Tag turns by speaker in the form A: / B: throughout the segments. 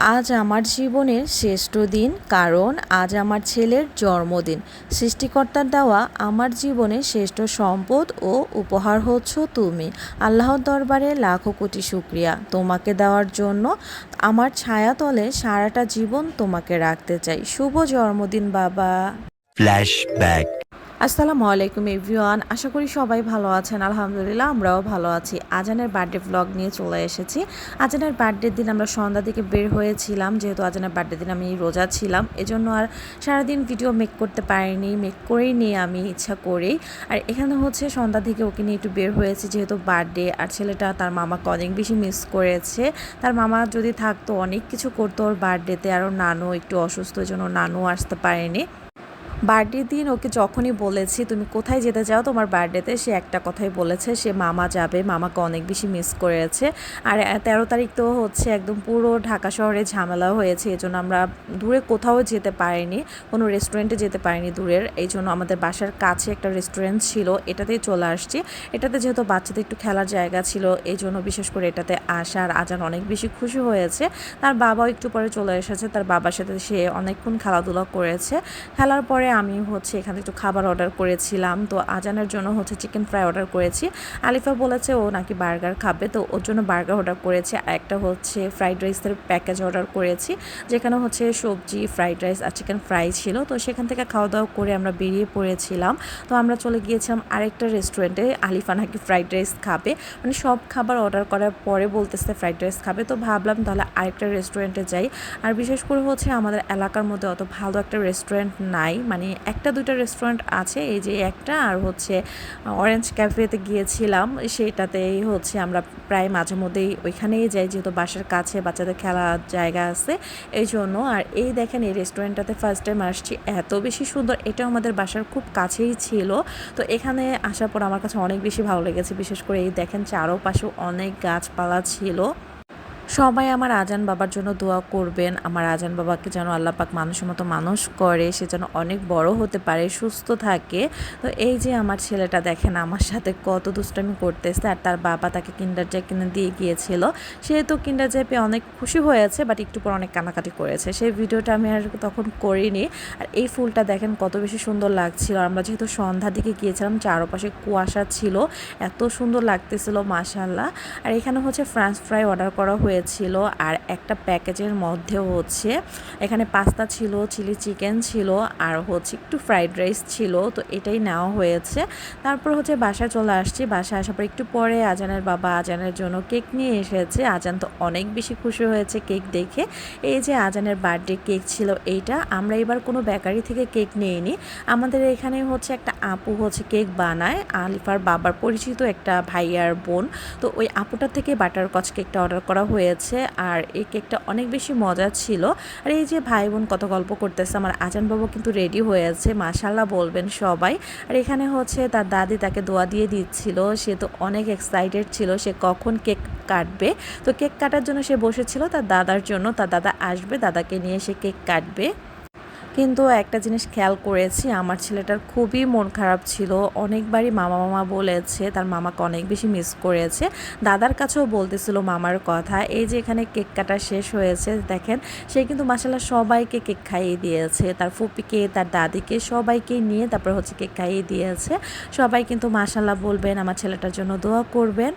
A: আজ আমার জীবনের শ্রেষ্ঠ দিন, কারণ আজ আমার ছেলের জন্মদিন। সৃষ্টিকর্তার দেওয়া আমার জীবনের শ্রেষ্ঠ সম্পদ ও উপহার হচ্ছ তুমি। আল্লাহর দরবারে লাখো কোটি শুক্রিয়া। তোমাকে দেওয়ার জন্য আমার ছায়াতলে সারাটা জীবন তোমাকে রাখতে চাই। শুভ জন্মদিন, বাবা।
B: Flashback.
A: আসসালামু আলাইকুম, এভরিওয়ান। আশা করি সবাই ভালো আছেন। আলহামদুলিল্লাহ, আমরাও ভালো আছি। আজানের বার্থডে ব্লগ নিয়ে চলে এসেছি। আজানের বার্থডের দিন আমরা সন্ধ্যা থেকে বের হয়েছিলাম। যেহেতু আজানের বার্থডে দিন আমি রোজা ছিলাম, এজন্য আর সারাদিন ভিডিও মেক করতে পারিনি মেক করেই নিয়ে আমি ইচ্ছা করেই আর এখানে হচ্ছে সন্ধ্যা থেকে ওকে নিয়ে একটু বের হয়েছি, যেহেতু বার্থডে, আর ছেলেটা তার মামাকে অনেক বেশি মিস করেছে। তার মামা যদি থাকতো, অনেক কিছু করতো ওর বার্থডেতে। আর ওর নানু একটু অসুস্থ জন্য নানু আসতে পারেনি। বার্থডের দিন ওকে যখনই বলেছি, তুমি কোথায় যেতে চাও? তোমার বার্থডেতে সে একটা কথাই বলেছে, সে মামা যাবে, মামাকে অনেক বেশি মিস করেছে। আর তেরো তারিখ তো হচ্ছে একদম পুরো ঢাকা শহরে ঝামেলা হয়েছে এই জন্য আমরা দূরে কোথাও যেতে পারিনি, কোনো রেস্টুরেন্টে যেতে পারিনি দূরের এই জন্য আমাদের বাসার কাছে একটা রেস্টুরেন্ট ছিল, এটাতেই চলে আসছি। এটাতে যেহেতু বাচ্চাদের একটু খেলার জায়গা ছিল এই জন্য বিশেষ করে এটাতে আসার আজান অনেক বেশি খুশি হয়েছে। তার বাবাও একটু পরে চলে এসেছে, তার বাবার সাথে সে অনেকক্ষণ খেলাধুলা করেছে। খেলার পরে আমি হচ্ছে এখানে একটু খাবার অর্ডার করেছিলাম। তো আজানের জন্য হচ্ছে চিকেন ফ্রাই অর্ডার করেছি। আলিফা বলেছে ও নাকি বার্গার খাবে। তো ওর জন্য বার্গার অর্ডার করেছি। আর একটা হচ্ছে ফ্রাইড রাইসের প্যাকেজ অর্ডার করেছি। যেখানে হচ্ছে সবজি ফ্রাইড রাইস আর চিকেন ফ্রাই ছিল। তো সেখান থেকে খাওয়া দাওয়া করে আমরা বেরিয়ে পড়েছিলাম। তো আমরা চলে গিয়েছিলাম আরেকটা রেস্টুরেন্টে আলিফা নাকি ফ্রাইড রাইস খাবে। মানে সব খাবার অর্ডার করার পরে বলতেছে ফ্রাইড রাইস খাবে। তো ভাবলাম তাহলে আরেকটা রেস্টুরেন্টে যাই। আর বিশেষ করে হচ্ছে আমাদের এলাকার মধ্যে অত ভালো একটা রেস্টুরেন্ট নাই। মানে একটা, দুইটা রেস্টুরেন্ট আছে, এই যে একটা, আর হচ্ছে অরেঞ্জ ক্যাফেতে গিয়েছিলাম, সেটাতেই হচ্ছে আমরা প্রায় মাঝে মধ্যেই ওইখানেই যাই, যেহেতু বাসার কাছে বাচ্চাদের খেলার জায়গা আছে, এই জন্য। আর এই দেখেন, এই রেস্টুরেন্টটাতে ফার্স্ট টাইম আসছি, এত বেশি সুন্দর এটা আমাদের বাসার খুব কাছেই ছিল। তো এখানে আসার পর আমার কাছে অনেক বেশি ভালো লেগেছে, বিশেষ করে এই দেখেন চারোপাশে অনেক গাছপালা ছিল। সবাই আমার আজান বাবার জন্য দোয়া করবেন। আমার আজান বাবাকে যেন আল্লাহ পাক মানুষের মতো মানুষ করে, সে যেন অনেক বড় হতে পারে, সুস্থ থাকে। তো এই যে আমার ছেলেটা দেখেন, আমার সাথে কত দুষ্টামি করতেছে আর তার বাবা তাকে কিন্ডার জয় কিনে দিয়ে গিয়েছিল। সে তো কিন্ডার জয় পেয়ে অনেক খুশি হয়েছে বাট একটু পর অনেক কানাকাটি করেছে। সেই ভিডিওটা আমি আর তখন করিনি। আর এই ফুলটা দেখেন, কত বেশি সুন্দর লাগছিল। আমরা যেহেতু সন্ধ্যা দিকে গিয়েছিলাম, চারপাশে কুয়াশা ছিল, এত সুন্দর লাগতেছিল মাশাল্লাহ আর এখানে হচ্ছে ফ্রান্স ফ্রাই অর্ডার করা হয়েছে। হয়েছিল আর একটা প্যাকেজের মধ্যেও হচ্ছে এখানে পাস্তা ছিল, চিলি চিকেন ছিল আর হচ্ছে একটু ফ্রাইড রাইস ছিল, তো এটাই নেওয়া হয়েছে। তারপর হচ্ছে বাসায় চলে আসছি। বাসায় আসার পর একটু পরে আজানের বাবা আজানের জন্য কেক নিয়ে এসেছে। আজান তো অনেক বেশি খুশি হয়েছে কেক দেখে। এই যে আজানের বার্থডে কেক ছিল এইটা, আমরা এবার কোনো বেকারি থেকে কেক নিয়ে নিই আমাদের এখানে হচ্ছে একটা আপু হচ্ছে কেক বানায়। আলিফার বাবার পরিচিত একটা ভাইয়ার বোন। তো ওই আপুটার থেকে বাটার কচ কেকটা অর্ডার করা হয়ে হয়েছে আর এই কেকটা অনেক বেশি মজা ছিল। আর এই যে ভাই বোন কত গল্প করতেছে, আমার আজান বাবু কিন্তু রেডি হয়েছে মাশাল্লাহ বলবেন সবাই। আর এখানে হচ্ছে তার দাদি তাকে দোয়া দিয়ে দিচ্ছিল, সে তো অনেক এক্সাইটেড ছিল সে কখন কেক কাটবে। তো কেক কাটার জন্য সে বসেছিল তার দাদার জন্য, তার দাদা আসবে, দাদাকে নিয়ে সে কেক কাটবে। কিন্তু একটা জিনিস খেয়াল করেছি, আমার ছেলেটার খুবই মন খারাপ ছিল। অনেকবারই মামা মামা বলেছে, তার মামাকে অনেক বেশি মিস করেছে। দাদার কাছেও বলতেছিল মামার কথা। এই যে এখানে কেক কাটা শেষ হয়েছে, দেখেন, সে কিন্তু মাসাল্লাহ সবাইকে কেক খাইয়ে দিয়েছে। তার ফুপিকে, তার দাদিকে সবাইকে নিয়ে তারপর হচ্ছে কেক খাইয়ে দিয়েছে। সবাই কিন্তু মাসাল্লাহ বলবেন, আমার ছেলেটার জন্য দোয়া করবেন।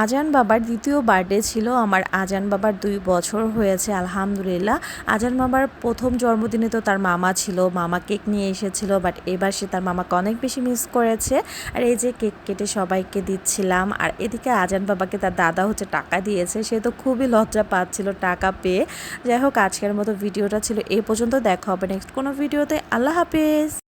A: আজান বাবার দ্বিতীয় বার্থডে ছিল, আমার আজান বাবার দুই বছর হয়েছে, আলহামদুলিল্লাহ। আজান বাবার প্রথম জন্মদিনে তো তার মামা ছিল, মামা কেক নিয়ে এসেছিল বাট এবার সে তার মামাকে অনেক বেশি মিস করেছে। আর এই যে কেক কেটে সবাইকে দিচ্ছিলাম, আর এদিকে আজান বাবাকে তার দাদা হচ্ছে টাকা দিয়েছে, সে তো খুবই লজ্জা পাচ্ছিল টাকা পেয়ে। যাই হোক, আজকের মতো ভিডিওটা ছিল এ পর্যন্ত, দেখা হবে নেক্সট কোনো ভিডিওতে। আল্লাহ হাফিজ!